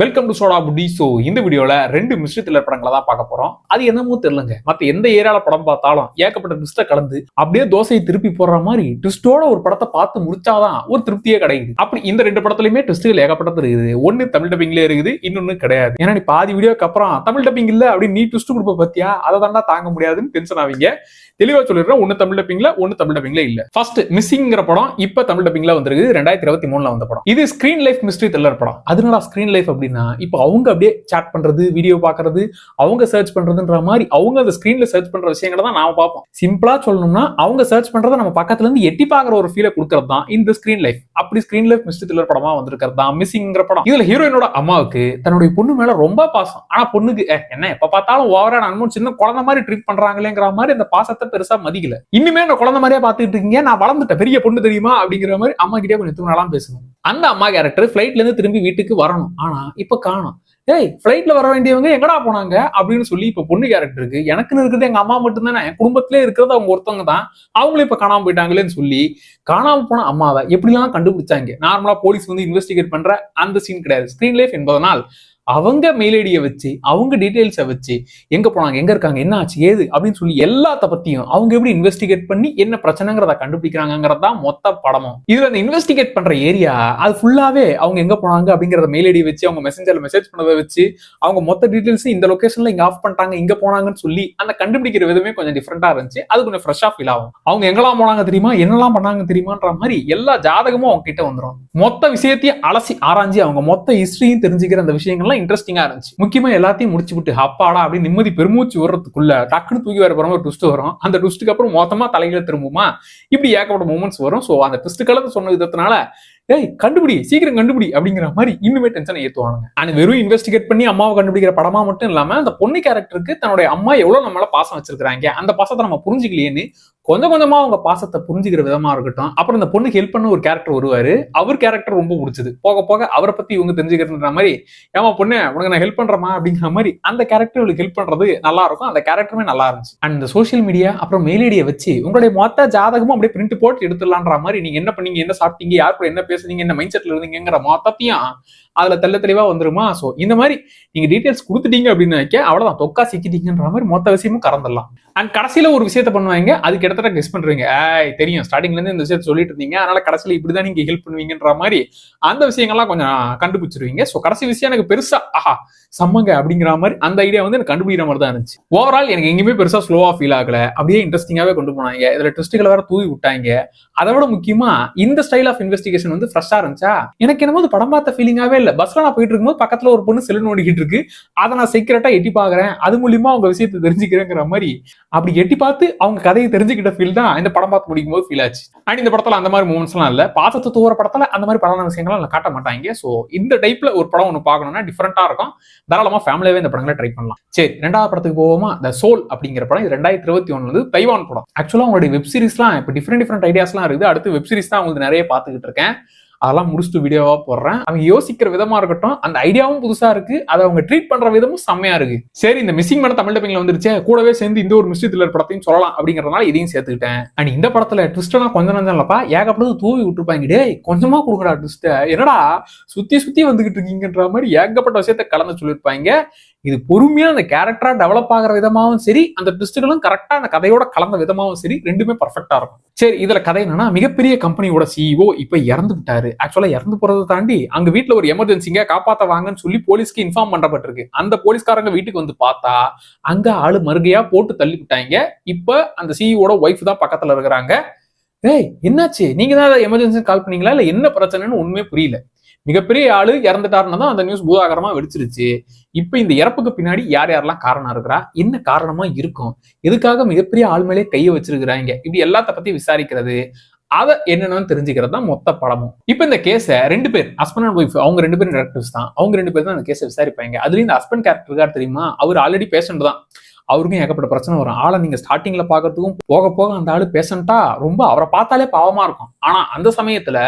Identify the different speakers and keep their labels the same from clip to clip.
Speaker 1: Welcome to Soda Pudi so இந்த வீடியோவில் ரெண்டு மிஸ்ட்ரி த்ரில்லர் படங்களை தான் பார்க்க போகிறோம் அது என்னமோ தெரிலங்க மற்ற எந்த ஏரியாவில் படம் பார்த்தாலும் ஏகப்பட்ட ட்விஸ்ட்டை கலந்து அப்படியே தோசையை திருப்பி போடுற மாதிரி ட்விஸ்டோட ஒரு படத்தை பார்த்து முடிச்சாதான் ஒரு திருப்தியே கிடைக்குது. அப்படி இந்த ரெண்டு படத்துலையுமே ட்விஸ்ட்டுகள் ஏகப்பட்டது இருக்குது. ஒன்று தமிழ் டப்பிங்லேயே இருக்குது இன்னொன்று கிடையாது. ஏன்னா நீ பாதி வீடியோக்கு அப்புறம் தமிழ் டப்பிங் இல்லை அப்படின்னு நீ ட்விஸ்ட் கொடுப்ப பத்தியா? அதை தாண்டா தாங்க முடியாதுன்னு டென்ஷன் ஆவீங்க. தெளிவாக சொல்லிடுறேன் ஒன்று தமிழ் டப்பிங்ல ஒன்று தமிழ் டப்பிங்ல இல்லை. ஃபர்ஸ்ட் மிஸ்ஸிங்கிற படம் இப்போ தமிழ் டப்பிங்ல வந்திருக்கு ரெண்டாயிரத்தி இருபத்தி மூணுல வந்த படம். இது ஸ்கிரீன் லைஃப் மிஸ்ட்ரி த்ரில்லர் படம். அதனால ஸ்கிரீன் லைஃப் அப்படின்னா இப்போ அவங்க அப்படியே சாட் பண்றது வீடியோ பாக்குறது அவங்க சர்ச் பண்றதுன்ற மாதிரி அவங்க அந்த ஸ்கிரீன்ல சர்ச் பண்ற விஷயங்களை தான் நாம பார்ப்போம். சிம்பிளா சொல்லணும்னா அவங்க சர்ச் பண்றதை நம்ம பக்கத்துல இருந்து எட்டி பாக்குற ஒரு ஃபீலை கொடுக்கறது தான் இந்த ஸ்கிரீன் லைஃப் அப்படி ஸ்கிரீன் லைஃப் மிஸ்டர் த்ரில்லர் படமா வந்திருக்கிறது தான். மிஸ்ஸிங்கிற படம். இதுல ஹீரோயினோட அம்மாவுக்கு தன்னுடைய பொண்ணு மேல ரொம்ப பாசம். ஆனா பொண்ணுக்கு "ஏ, என்ன எப்ப பார்த்தாலும் ஓவரா நான் சின்ன குழந்தை மாதிரி ட்ரீட் பண்றாங்களேங்கிற மாதிரி அந்த பாசத்தை பெருசா மதிக்கல. இனிமே அந்த குழந்தை மாதிரியே பாத்துட்டு இருக்கீங்க. நான் வளர்ந்துட்டேன். பெரிய பொண்ணு தெரியுமா? அப்படிங்கிற மாதிரி அம்மா கிட்டே கொஞ்சம் தூணலாம் பேசணும். அந்த அம்மா கேரக்டர் ஃபிளைட்ல இருந்து திரும்பி வீட்டுக்கு வரணும். ஆனா இப்ப காணும். ஏய் ஃப்ளைட்ல வர வேண்டியவங்க எங்கடா போனாங்க? அப்படின்னு சொல்லி இப்ப பொண்ணு கேரக்டருக்கு எனக்குன்னு இருக்கிறது எங்க அம்மா மட்டும்தானே? என் குடும்பத்திலே இருக்கிறது அவங்க ஒருத்தவங்க தான். அவங்களும் இப்ப காணாம போயிட்டாங்களேன்னு சொல்லி காணாம போன அம்மாவை எப்படிலாம் கண்டுபிடிச்சாங்க? நார்மலா போலீஸ் வந்து இன்வெஸ்டிகேட் பண்ற அந்த சீன் கிடையாது. ஸ்கிரீன் லைஃப் என்பதனால் அவங்க மெயில் ஐடியை வச்சு அவங்க டீட்டெயில்ஸை வச்சு எங்க போனாங்க எங்க இருக்காங்க என்ன ஆச்சு ஏது அப்படின்னு சொல்லி எல்லாத்த பத்தியும் அவங்க எப்படி இன்வெஸ்டிகேட் பண்ணி என்ன பிரச்சனைங்கிறத கண்டுபிடிக்கிறாங்கிறது தான் மொத்த படமும். இதுல அந்த இன்வெஸ்டிகேட் பண்ற ஏரியா அது ஃபுல்லாவே அவங்க எங்க போனாங்க அப்படிங்கறத மெயில் ஐடி வச்சு அவங்க மெசேஞ்சர்ல மெசேஜ் பண்ணதை வச்சு அவங்க மொத்த டீடைல்ஸ் இந்த லொகேஷன்ல இங்க ஆஃப் பண்ணிட்டாங்க இங்க போனாங்கன்னு சொல்லி அந்த கண்டுபிடிக்கிற விதமே கொஞ்சம் டிஃப்ரெண்டா இருந்துச்சு. அது கொஞ்சம் ஃப்ரெஷ்ஷா ஃபீல் ஆகும். அவங்க எங்கெல்லாம் போனாங்க தெரியுமா என்னெல்லாம் பண்ணாங்க தெரியுமான்ற மாதிரி எல்லா ஜாதகமும் அவங்க கிட்ட வந்துடும் மொத்த விஷயத்தையும் அலசி ஆராய்ஞ்சு அவங்க மொத்த ஹிஸ்டரியும் தெரிஞ்சுக்கிற அந்த விஷயங்கள்லாம் இன்ட்ரெஸ்டிங்கா இருந்துச்சு. முக்கியமா எல்லாத்தையும் முடிச்சு விட்டு அப்பாடா அப்படின்னு நிம்மதி பெருமூச்சு வர்றதுக்குள்ள டக்குன்னு தூக்கி வர போற ஒரு ட்விஸ்ட் வரும். அந்த ட்விஸ்ட்டுக்கு அப்புறம் மொத்தமா தலையில திரும்புமா? இப்படி ஏகப்பட்ட மூமெண்ட்ஸ் வரும். ஸோ அந்த ட்விஸ்ட் கலந்து சொன்ன விதத்தினால ஏய் கண்டுபிடி சீக்கிரம் கண்டுபிடி அப்படிங்கிற மாதிரி இன்னுமே டென்ஷன் ஏத்துவானுங்க. அண்ட் வெறும் இன்வெஸ்டிகேட் பண்ணி அம்மாவை கண்டுபிடிக்கிற படமா மட்டும் இல்லாம அந்த பொண்ணு கேரக்டருக்கு தன்னுடைய அம்மா எவ்வளவு நம்மள பாசம் வச்சிருக்காங்க அந்த பாசத்தை நம்ம புரிஞ்சுக்கலையேன்னு கொஞ்சம் கொஞ்சமா அவங்க பாசத்தை புரிஞ்சுக்கிற விதமா இருக்கட்டும். அப்புறம் இந்த பொண்ணுக்கு ஹெல்ப் பண்ண ஒரு கேரக்டர் வருவாரு. அவர் கேரக்டர் ரொம்ப பிடிச்சது. போக போக அவரை பத்தி இவங்க தெரிஞ்சுக்கிறதுன்ற மாதிரி ஏமா பொண்ணு உனக்கு நான் ஹெல்ப் பண்றேமா அப்படிங்கிற மாதிரி அந்த கேரக்டர் இவளுக்கு ஹெல்ப் பண்றது நல்லா இருக்கும். அந்த கேரக்டருமே நல்லா இருந்துச்சு. அண்ட் இந்த சோஷியல் மீடியா அப்புறம் மெயிலடியை வச்சு உங்களுடைய மொத்த ஜாதகமும் அப்படியே பிரிண்ட் போட்டு எடுத்துடலான்ற மாதிரி நீங்க என்ன பண்ணீங்க என்ன சாப்பிட்டீங்க யார் கூட என்ன பேசுனீங்க என்ன மைண்ட் செட்ல இருந்தீங்கிற மொத்தத்தையும் அதுல தெல்ல தெளிவா வந்துருமா? சோ இந்த மாதிரி நீங்க டீடைல்ஸ் கொடுத்துட்டீங்க அப்படின்னு வைக்க அவ்வளவுதான். தொக்கா சிக்கிட்டீங்கன்ற மாதிரி மொத்த விஷயமும் கறந்துடலாம். அண்ட் கடைசியில ஒரு விஷயத்த பண்ணுவாங்க அது கிட்டத்தட்ட கெஸ் பண்றீங்க. ஏய் தெரியும். ஸ்டார்டிங்ல இருந்து இந்த விஷயத்த சொல்லிட்டு இருந்தீங்க அதனால கடைசியில இப்படிதான் நீங்க ஹெல்ப் பண்ணுவீங்கன்ற மாதிரி அந்த விஷயங்கள்லாம் கொஞ்சம் கண்டுபிடிச்சிருவீங்க. சோ கடைசி விஷயம் எனக்கு பெருசா ஆஹா சம்மங்க அப்படிங்கிற மாதிரி அந்த ஐடியா வந்து எனக்கு கண்டுபிடிக்கிற மாதிரி தான் இருந்துச்சு. ஓவரால் எனக்கு எங்கேயுமே பெருசா ஸ்லோவா ஃபீல் ஆகல. அப்படியே இன்ட்ரெஸ்டிங்காவே கொண்டு போனாங்க. இதுல ட்விஸ்ட்டுகளை வேற தூவி விட்டாங்க. அதை விட முக்கியமா இந்த ஸ்டைல் ஆஃப் இன்வெஸ்டிகேஷன் வந்து ஃப்ரெஷ்ஷா இருந்துச்சா? எனக்கு என்னமோ படம் பார்த்த ஃபீலிங்காவே இல்ல பஸ்ல நான் போயிட்டு இருக்கும்போது பக்கத்துல ஒரு பொண்ணு செல்லு நோண்டிக்கிட்டு இருக்கு. அதை நான் சீக்கிரட்டா எட்டி பாக்குறேன் அது மூலியமா அவங்க விஷயத்தை தெரிஞ்சுக்கிறேங்கிற மாதிரி அப்படி எட்டி பார்த்து அவங்க கதையை தெரிஞ்சுக்கிட்ட ஃபீல் தான் இந்த படம் பார்த்து முடிக்கும் போது ஃபீல் ஆச்சு. அண்ட் இந்த படத்துல அந்த மாதிரி மூமெண்ட்ஸ் எல்லாம் இல்ல. பாசத்தை தூர படத்துல அந்த மாதிரி படமான விஷயங்கள்லாம் காட்ட மாட்டாங்க. சோ இந்த டைப்ல ஒரு படம் ஒன்று பார்க்கணும்னா டிஃப்ரெண்டா இருக்கும். தாராளமா ஃபேமிலியாவே இந்த படங்களை ட்ரை பண்ணலாம். சரி ரெண்டாவது படத்துக்கு போவோமா? த சோல் அப்படிங்கிற படம். இது ரெண்டாயிரத்தி இருபத்தி ஒன்னு வந்து தைவான் படம். ஆக்சுவலா உங்களுடைய வெப் சீரிஸ்லாம் இப்போ டிஃப்ரெண்ட் டிஃப்ரெண்ட் ஐடியாஸ்லாம் இருக்குது. அடுத்து வெப் சீரிஸ் தான் உங்களுக்கு நிறைய பார்த்துக்கிட்டு இருக்கேன். அதெல்லாம் முடிச்சுட்டு வீடியோவா போடுறேன். அவங்க யோசிக்கிற விதமா இருக்கட்டும் அந்த ஐடியாவும் புதுசா இருக்கு. அதை அவங்க ட்ரீட் பண்ற விதமும் செம்மையா இருக்கு. சரி இந்த மிஸ்ஸிங் பண்ண தமிழ் டப்பிங்ல வந்துருச்சே கூடவே சேர்ந்து இந்த ஒரு மிஸ்ட்ரி த்ரில்லர் படத்தையும் சொல்லலாம் அப்படிங்கறதுனால இதையும் சேர்த்துக்கிட்டேன். அண்ட் இந்த படத்துல ட்விஸ்ட்லாம் கொஞ்சம் கொஞ்சம் இல்லப்பா ஏகப்பட்டது தூவி விட்டுருப்பாங்க. டே கொஞ்சமா கொடுங்கடா ட்விஸ்ட் என்னடா சுத்தி சுத்தி வந்துகிட்டு இருக்கீங்கன்ற மாதிரி ஏகப்பட்ட விஷயத்த கலந்து சொல்லியிருப்பாங்க. இது பொறுமையா அந்த கேரக்டரா டெவலப் ஆகிற விதமாகவும் சரி அந்த ட்விஸ்ட்டுகளும் கரெக்டா அந்த கதையோட கலந்த விதமாகவும் சரி ரெண்டுமே பர்ஃபெக்டா இருக்கும். சரி இதுல கதை என்னன்னா மிகப்பெரிய கம்பெனியோட சிஇஓ இப்ப இறந்து விட்டாரு. ஆக்சுவலா இறந்து போறதை தாண்டி அங்க வீட்டுல ஒரு எமர்ஜென்சிங்க காப்பாத்த வாங்கன்னு சொல்லி போலீஸ்க்கு இன்ஃபார்ம் பண்ணப்பட்டிருக்கு அந்த போலீஸ்காரங்க வீட்டுக்கு வந்து பார்த்தா அங்க ஆளு மறுகையா போட்டு தள்ளி விட்டாங்க. இப்ப அந்த சிஇஓட ஒய்ஃப் தான் பக்கத்துல இருக்கிறாங்க. ஏய் என்னாச்சு? நீங்க தான் எமர்ஜென்சி கால் பண்ணீங்களா? இல்ல என்ன பிரச்சனைன்னு உண்மையே புரியல. மிகப்பெரிய ஆளு இறந்துட்டாருன்னு தான் அந்த நியூஸ் பூதாகரமா வெடிச்சிருச்சு. இப்ப இந்த இறப்புக்கு பின்னாடி யார் யாரெல்லாம் காரணம் இருக்கிறா? என்ன காரணமா இருக்கும்? எதுக்காக மிகப்பெரிய ஆள் மேலே கையை வச்சிருக்கிறாங்க? இப்படி எல்லாத்த பத்தி விசாரிக்கிறது. அதை என்னென்னு தெரிஞ்சுக்கிறது தான் மொத்த படமும். இப்போ இந்த கேஸை ரெண்டு பேர் ஹஸ்பண்ட் அண்ட் ஒய்ஃப் அவங்க ரெண்டு பேரும் டேரக்டர்ஸ் தான். அவங்க ரெண்டு பேர் தான் அந்த கேஸை விசாரிப்பாங்க. அதுலேயும் இந்த ஹஸ்பண்ட் கேரக்டருக்கார் தெரியுமா? அவர் ஆல்ரெடி பேஷண்ட் தான். அவருக்கும் ஏகப்பட்ட பிரச்சனை வரும். ஆளை நீங்க ஸ்டார்டிங்ல பாக்குறதுக்கும் போக போக அந்த ஆளு பேஷண்டா ரொம்ப அவரை பார்த்தாலே பாவமா இருக்கும். ஆனா அந்த சமயத்துல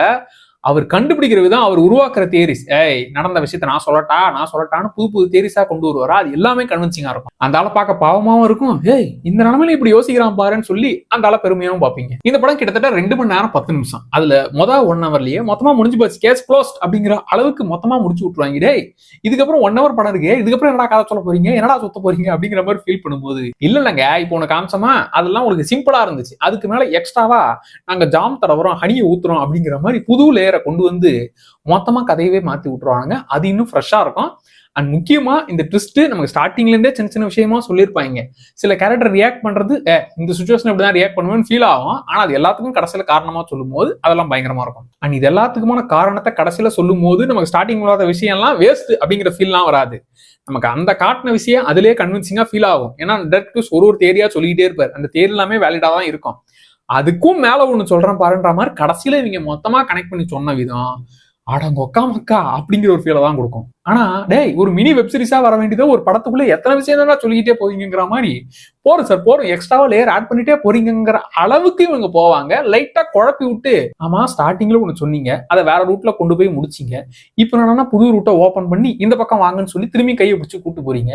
Speaker 1: அவர் கண்டுபிடிக்கிற விதம் அவர் உருவாக்குற தேரிஸ் ஏய் நடந்த விஷயத்த நான் சொல்லட்டா நான் சொல்லட்டான்னு புது புது தேரிஸா கொண்டு வருவாரா? அது எல்லாமே கன்வின்சிங்கா இருக்கும். அந்த ஆளை பார்க்க பாவமாவும் இருக்கும். ஏய் இந்த நிலமையில இப்படி யோசிக்கிறான் பாருன்னு சொல்லி அந்த ஆளை பெருமையாவும் பார்ப்பீங்க. இந்த படம் கிட்டத்தட்ட ரெண்டு மணி நேரம் பத்து நிமிஷம். அதுல மொதல் ஒன் ஹவர்லயே மொத்தமா முடிஞ்சு போச்சு. கேஸ் க்ளோஸ்ட் அப்படிங்கிற அளவுக்கு மொத்தமா முடிச்சு விட்டுருவாங்க. டேய் இதுக்கப்புறம் ஒன் ஹவர் படம் இருக்கு. இதுக்கப்புறம் என்னடா கதை சொல்ல போறீங்க? என்னடா சுத்த போறீங்க? அப்படிங்கிற மாதிரி ஃபீல் பண்ணும்போது இல்ல இல்லைங்க இப்போ உனக்கு காமிச்சமா? அதெல்லாம் உங்களுக்கு சிம்பிளா இருந்துச்சு. அதுக்கு மேல எக்ஸ்ட்ராவா நாங்க ஜாம் தடவுறோம் ஹனியை ஊத்துறோம் அப்படிங்கிற மாதிரி புது லேயர் கொண்டு வந்து மொத்தமா கதையவே மாத்தி விட்டுருவாங்க அது இன்னும் ஃப்ரெஷ்ஷா இருக்கும். அண்ட் முக்கியமா இந்த ட்விஸ்ட் நமக்கு ஸ்டார்டிங்ல இருந்தே சின்ன சின்ன விஷயமா சொல்லியிருப்பாங்க. சில கேரக்டர் ரியாக்ட் பண்றது "ஏ, இந்த சுச்சுவேஷன் இப்படிதான் ரியாக்ட் பண்ணுவேன்னு ஃபீல் ஆகும். ஆனா அது எல்லாத்துக்கும் கடைசியில காரணமா சொல்லும் போது அதெல்லாம் பயங்கரமா இருக்கும். அண்ட் இது எல்லாத்துக்குமான காரணத்தை கடைசியில சொல்லும் போது நமக்கு ஸ்டார்டிங் வராத விஷயம்லாம் வேஸ்ட் அப்படிங்கிற ஃபீல்லாம் வராது. நமக்கு அந்த காட்டின விஷயம் அதுலயே கன்வின்சிங்கா ஃபீல் ஆகும். ஏன்னா டேரக்டர்ஸ் ஒரு ஒரு தேரியா சொல்லிக்கிட்டே இருப்பார். அந்த தேர் எல்லாமே வேலிடா தான் இருக்கும். அதுக்கும் மேல ஒண்ணு சொல்றேன் பாருன்ற மாதிரி கடைசியில இவங்க மொத்தமா கனெக்ட் பண்ணி சொன்ன விதம் அடங்கொக்கா மக்கா அப்படிங்கிற ஒரு ஃபீலை தான் கொடுக்கும். ஆனா டேய் ஒரு மினி வெப்சீரிஸா வர வேண்டியது ஒரு படத்துக்குள்ள எத்தனை விஷயம் தான் சொல்லிக்கிட்டே போவீங்கிற மாதிரி போறோம் சார் போறோம் எக்ஸ்ட்ராவா லேயர் ஆட் பண்ணிட்டே போறீங்கிற அளவுக்கு இவங்க போவாங்க. லைட்டா குழப்பி விட்டு ஆமா ஸ்டார்டிங்ல ஒண்ணு சொன்னீங்க. அதை வேற ரூட்ல கொண்டு போய் முடிச்சீங்க. இப்போ என்னன்னா புது ரூட்டை ஓபன் பண்ணி இந்த பக்கம் வாங்கன்னு சொல்லி திரும்பி கையை பிடிச்சி கூட்டு போறீங்க.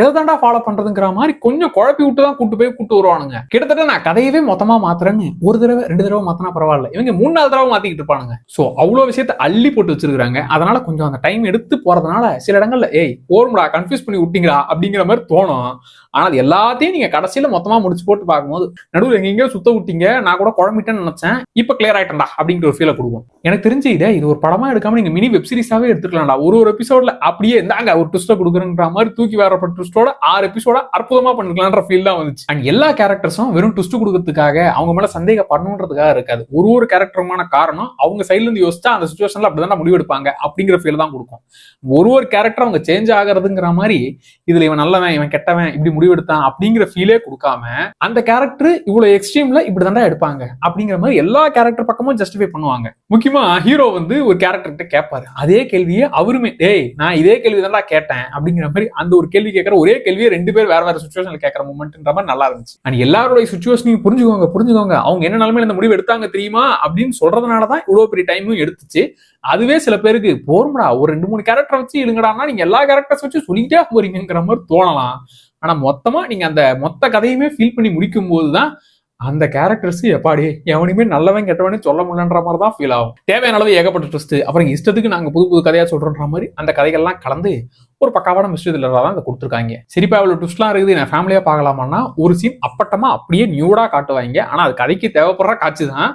Speaker 1: எதை தாண்டா ஃபாலோ பண்றதுங்கிற மாதிரி கொஞ்சம் குழப்பி விட்டு தான் கூட்டு போய் கூட்டு வருவானுங்க. கிட்டத்தட்ட நான் கதையவே மொத்தமா மாத்துறேன்னு ஒரு தடவை ரெண்டு தடவை மாத்தினா பரவாயில்ல. இவங்க மூணு நாலு தடவை மாத்திக்கிட்டு இருப்பானுங்க. சோ அவ்வளவு விஷயத்த அள்ளி போட்டு வச்சிருக்காங்க அதனால கொஞ்சம் அந்த டைம் எடுத்து போறது போறதுனால சில இடங்கள்ல ஏய் போரும்டா கன்ஃபியூஸ் பண்ணி விட்டீங்களா அப்படிங்கிற மாதிரி தோணும். ஆனா அது எல்லாத்தையும் நீங்க கடைசியில மொத்தமா முடிச்சு போட்டு பார்க்கும்போது நடுவில் எங்கெங்கயோ சுத்த விட்டீங்க நான் கூட குழம்பிட்டேன்னு நினைச்சேன் இப்ப கிளியர் ஆயிட்டேன்டா அப்படிங்கிற ஒரு ஃபீலை கொடுக்கும். எனக்கு தெரிஞ்சு இதே இது ஒரு படமா எடுக்காம நீங்க மினி வெப் சீரிஸாவே எடுத்துக்கலாம்டா. ஒரு ஒரு எபிசோட்ல அப்படியே இந்தாங்க ஒரு ட்விஸ்ட கொடுக்குறேன்ற மாதிரி தூக்கி வரப்பட்ட ட்விஸ்டோட ஆறு எபிசோட அற்புதமா பண்ணிக்கலான்ற ஃபீல் தான் வந்துச்சு. அண்ட் எல்லா கேரக்டர்ஸும் வெறும் ட்விஸ்ட் கொடுக்கறதுக்காக அவங்க மேல சந்தேகப்படணுன்றதுக்காக இருக்காது. ஒரு ஒரு கேரக்டருமான காரணம் அவங்க சைட்ல இருந்து யோசிச்சா அந்த சுச்சுவேஷன்ல அப்படிதான் முடிவெடுப்பாங்க அப்படிங்கிற ஃபீல் தான் கொடுக்கும். ஒரு ஒரு கேரக்டர் அவங்க சேஞ்ச் ஆகிறதுங்கிற மாதிரி இதுல இவன் நல்லவன் இவன் கெட்டவன் இப்படி முடிவெடுத்தான் அப்படிங்கிற ஃபீலே கொடுக்காம அந்த கேரக்டர் இவ்வளவு எக்ஸ்ட்ரீம்ல இப்படி தாண்டா எடுப்பாங்க அப்படிங்கிற மாதிரி எல்லா கேரக்டர் பக்கமும் ஜஸ்டிஃபை பண்ணுவாங்க. முக்கியமா ஹீரோ வந்து ஒரு கேரக்டர்கிட்ட கேட்பாரு அதே கேள்வியை அவருமே டேய் நான் இதே கேள்வி தான்டா கேட்டேன். அப்படிங்கிற மாதிரி அந்த ஒரு கேள்வி கேட்கற ஒரே கேள்வியை ரெண்டு பேர் வேற வேற சுச்சுவேஷன்ல கேட்கற மூமெண்ட்ன்ற மாதிரி நல்லா இருந்துச்சு. அண்ட் எல்லாருடைய சுச்சுவேஷனையும் புரிஞ்சுக்கோங்க புரிஞ்சுக்கோங்க. அவங்க என்ன நிலைமையில இந்த முடிவு எடுத்தாங்க தெரியுமா? அப்படின்னு சொல்றதுனால தான் இவ்வளவு பெரிய டைமும் எடுத்துச்சு. அதுவே சில பேருக்கு போர்மடா ஒரு ரெண்டு மூணு கேரக்டர் வச்சு இழுங்கடான்னா நீங்க எல்லா கேரக்டர்ஸ் வச்சு சொல்லிக்கிட்டே போறீங்கிற மாதிரி தோணலாம். ஆனா மொத்தமா நீங்க அந்த மொத்த கதையுமே ஃபீல் பண்ணி முடிக்கும் போதுதான் அந்த கேரக்டர்ஸ் எப்பாடி எவனையுமே நல்லவன் கெட்டவனே சொல்ல முடியலன்ற மாதிரி தான் ஃபீல் ஆகும். தேவையான அளவு ஏகப்பட்ட ட்ரெஸ்ட் அப்புறம் இஷ்டத்துக்கு நாங்க புது புது கதையா சொல்றோன்ற மாதிரி அந்த கதைகள்லாம் கலந்து ஒரு பக்காவான மிஸ்டர் தான் அதை கொடுத்துருக்காங்க. சரிப்பா இவ்வளோ ட்விஸ்ட்லாம் இருக்குது நான் ஃபேமிலியாக பார்க்கலாமான்னா ஒரு சீன் அப்பட்டமா அப்படியே நியூடா காட்டுவாங்க. ஆனா அது கதைக்கு தேவைப்படுற காட்சி தான்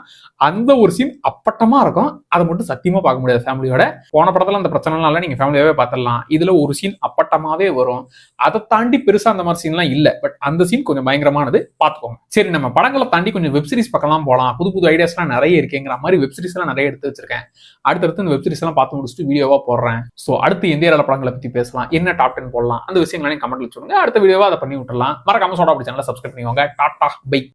Speaker 1: அந்த ஒரு சீன் அப்பட்டமா இருக்கும். அதை மட்டும் சத்தியமா பார்க்க முடியாது ஃபேமிலியோட போன படத்துல அந்த பிரச்சனைலாம் நீங்க ஃபேமிலியாவே பார்த்துடலாம். இதுல ஒரு சீன் அப்பட்டமாவே வரும். அதை தாண்டி பெருசா அந்த மாதிரி சீன்லாம் இல்ல. பட் அந்த சீன் கொஞ்சம் பயங்கரமானது பார்த்துக்கோங்க. சரி நம்ம படங்களை தாண்டி கொஞ்சம் வெப்சீரிஸ் பக்கம்லாம் போகலாம் புது புது ஐடியாஸ்லாம் நிறைய இருக்குங்கிற மாதிரி வெப்சீரிஸ் எல்லாம் நிறைய எடுத்து வச்சிருக்கேன். அடுத்தடுத்து இந்த வெப்சீரிஸ் எல்லாம் பார்த்து முடிச்சுட்டு வீடியோவா போடுறேன். ஸோ அடுத்து எந்த ஏரியால படங்களை பத்தி பேசலாம். என்ன டாப் டென் போடலாம். அந்த விஷயங்களையும் கமெண்ட்ல சொல்லுங்க. அடுத்த வீடியோவா அதை பண்ணி விட்டுலாம் மறக்காம சோடா அப்படி சேனலை சப்ஸ்கிரைப் பண்ணிக்கோங்க. Tata bye.